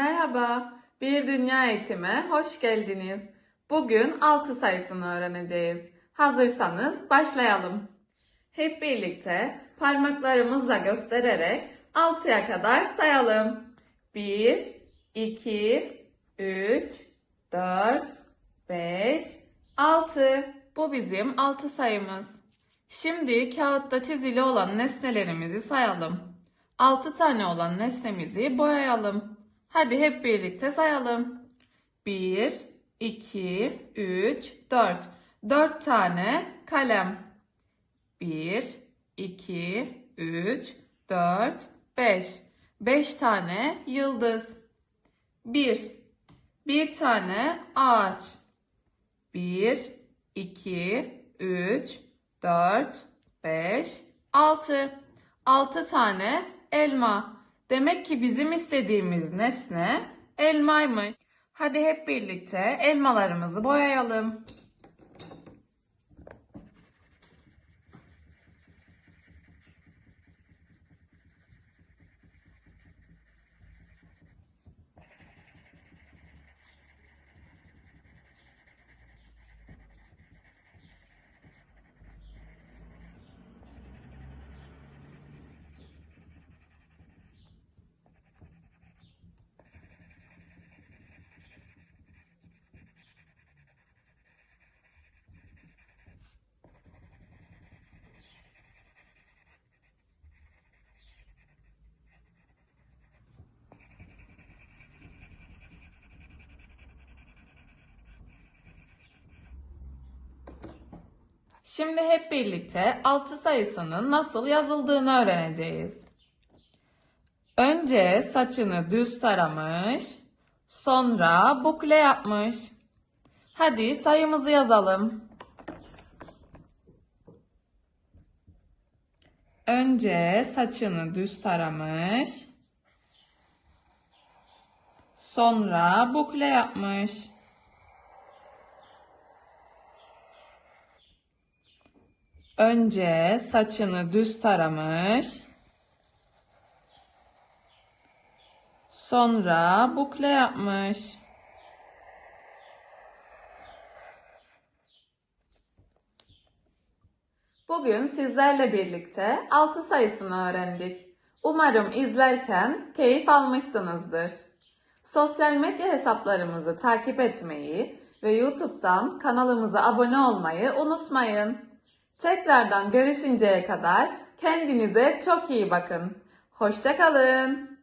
Merhaba, Bir Dünya Eğitime hoş geldiniz. Bugün 6 sayısını öğreneceğiz. Hazırsanız başlayalım. Hep birlikte parmaklarımızla göstererek 6'ya kadar sayalım. 1, 2, 3, 4, 5, 6. Bu bizim 6 sayımız. Şimdi kağıtta çizili olan nesnelerimizi sayalım. 6 tane olan nesnemizi boyayalım. Hadi hep birlikte sayalım. 1, 2, 3, 4. 4 tane kalem. 1, 2, 3, 4, 5. 5 tane yıldız. 1. Bir tane ağaç. 1, 2, 3, 4, 5, 6. 6 tane elma. Demek ki bizim istediğimiz nesne elmaymış. Hadi hep birlikte elmalarımızı boyayalım. Şimdi hep birlikte 6 sayısının nasıl yazıldığını öğreneceğiz. Önce saçını düz taramış, sonra bukle yapmış. Hadi sayımızı yazalım. Önce saçını düz taramış, sonra bukle yapmış. Önce saçını düz taramış. Sonra bukle yapmış. Bugün sizlerle birlikte 6 sayısını öğrendik. Umarım izlerken keyif almışsınızdır. Sosyal medya hesaplarımızı takip etmeyi ve YouTube'dan kanalımıza abone olmayı unutmayın. Tekrardan görüşünceye kadar kendinize çok iyi bakın. Hoşçakalın.